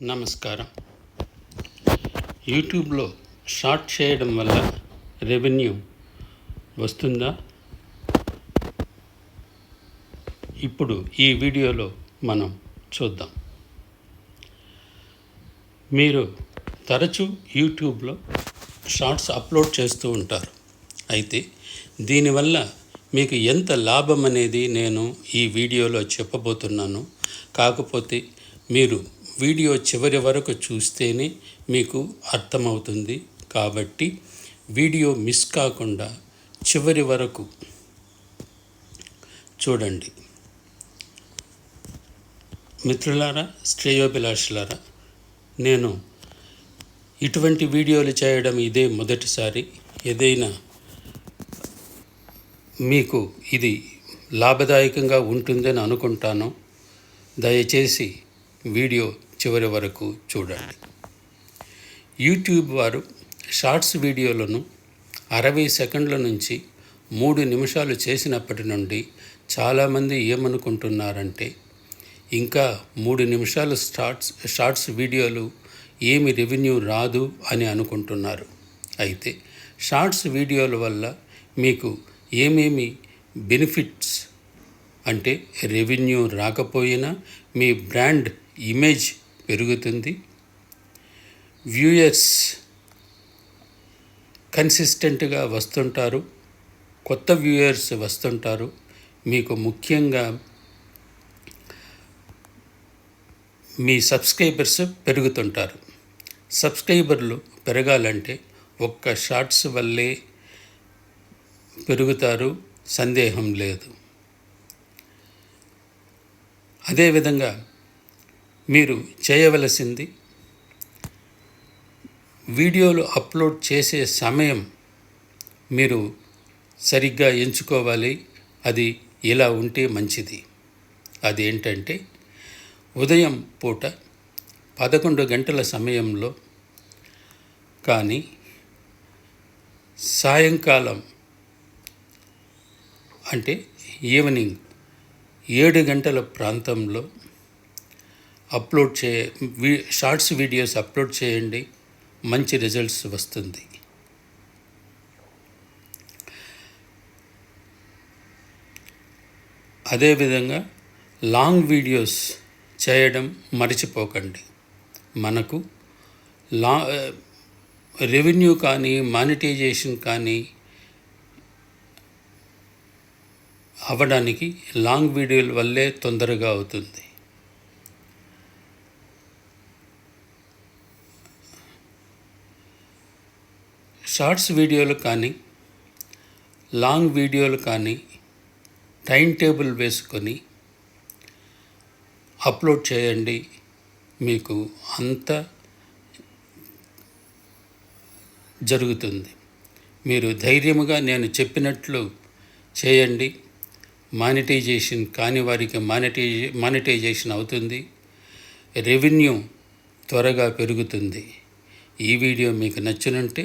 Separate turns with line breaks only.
నమస్కారం. యూట్యూబ్లో షార్ట్ చేయడం వల్ల రెవెన్యూ వస్తుందా? ఇప్పుడు ఈ వీడియోలో మనం చూద్దాం. మీరు తరచూ యూట్యూబ్లో షార్ట్స్ అప్లోడ్ చేస్తూ ఉంటారు. అయితే దీనివల్ల మీకు ఎంత లాభం అనేది నేను ఈ వీడియోలో చెప్పబోతున్నాను. కాకపోతే మీరు వీడియో చివరి వరకు చూస్తేనే మీకు అర్థమవుతుంది. కాబట్టి వీడియో మిస్ కాకుండా చివరి వరకు చూడండి. మిత్రులారా శ్రేయోభిలాషులారా నేను ఇటువంటి వీడియోలు చేయడం ఇదే మొదటిసారి. ఏదైనా మీకు ఇది లాభదాయకంగా ఉంటుందని అనుకుంటాను. దయచేసి వీడియో చివరి వరకు చూడండి. యూట్యూబ్ వారు షార్ట్స్ వీడియోలను అరవై సెకండ్ల నుంచి మూడు నిమిషాలు చేసినప్పటి నుండి చాలామంది ఏమనుకుంటున్నారంటే ఇంకా మూడు నిమిషాలు స్టార్ట్స్ షార్ట్స్ వీడియోలు ఏమి రెవెన్యూ రాదు అని అనుకుంటున్నారు. అయితే షార్ట్స్ వీడియోల వల్ల మీకు ఏమేమి బెనిఫిట్స్ అంటే రెవెన్యూ రాకపోయినా మీ బ్రాండ్ ఇమేజ్ పెరుగుతుంది. వ్యూయర్స్ కన్సిస్టెంట్గా వస్తుంటారు. కొత్త వ్యూయర్స్ వస్తుంటారు. మీకు ముఖ్యంగా మీ సబ్స్క్రైబర్స్ పెరుగుతుంటారు. సబ్స్క్రైబర్లు పెరగాలంటే ఒక్క షార్ట్స్ వల్లే పెరుగుతారు. సందేహం లేదు. అదేవిధంగా మీరు చేయవలసింది వీడియోలు అప్లోడ్ చేసే సమయం మీరు సరిగ్గా ఎంచుకోవాలి. అది ఇలా ఉంటే మంచిది. అదేంటంటే ఉదయం పూట పదకొండు గంటల సమయంలో కానీ సాయంకాలం అంటే ఈవినింగ్ ఏడు గంటల ప్రాంతంలో అప్లోడ్ చే షార్ట్స్ వీడియోస్ అప్లోడ్ చేయండి మంచి రిజల్ట్స్ వస్తుంది. అదేవిధంగా లాంగ్ వీడియోస్ చేయడం మర్చిపోకండి. మనకు లా రెవెన్యూ కానీ మానిటైజేషన్ కానీ అవ్వడానికి లాంగ్ వీడియోల వల్లే తొందరగా అవుతుంది. షార్ట్స్ వీడియోలు కానీ లాంగ్ వీడియోలు కానీ టైం టేబుల్ వేసుకొని అప్లోడ్ చేయండి. మీకు అంత జరుగుతుంది. మీరు ధైర్యముగా నేను చెప్పినట్లు చేయండి. మానిటైజేషన్ కాని వారికి మానిటైజే మానిటైజేషన్ అవుతుంది. రెవెన్యూ త్వరగా పెరుగుతుంది. ఈ వీడియో మీకు నచ్చినంటే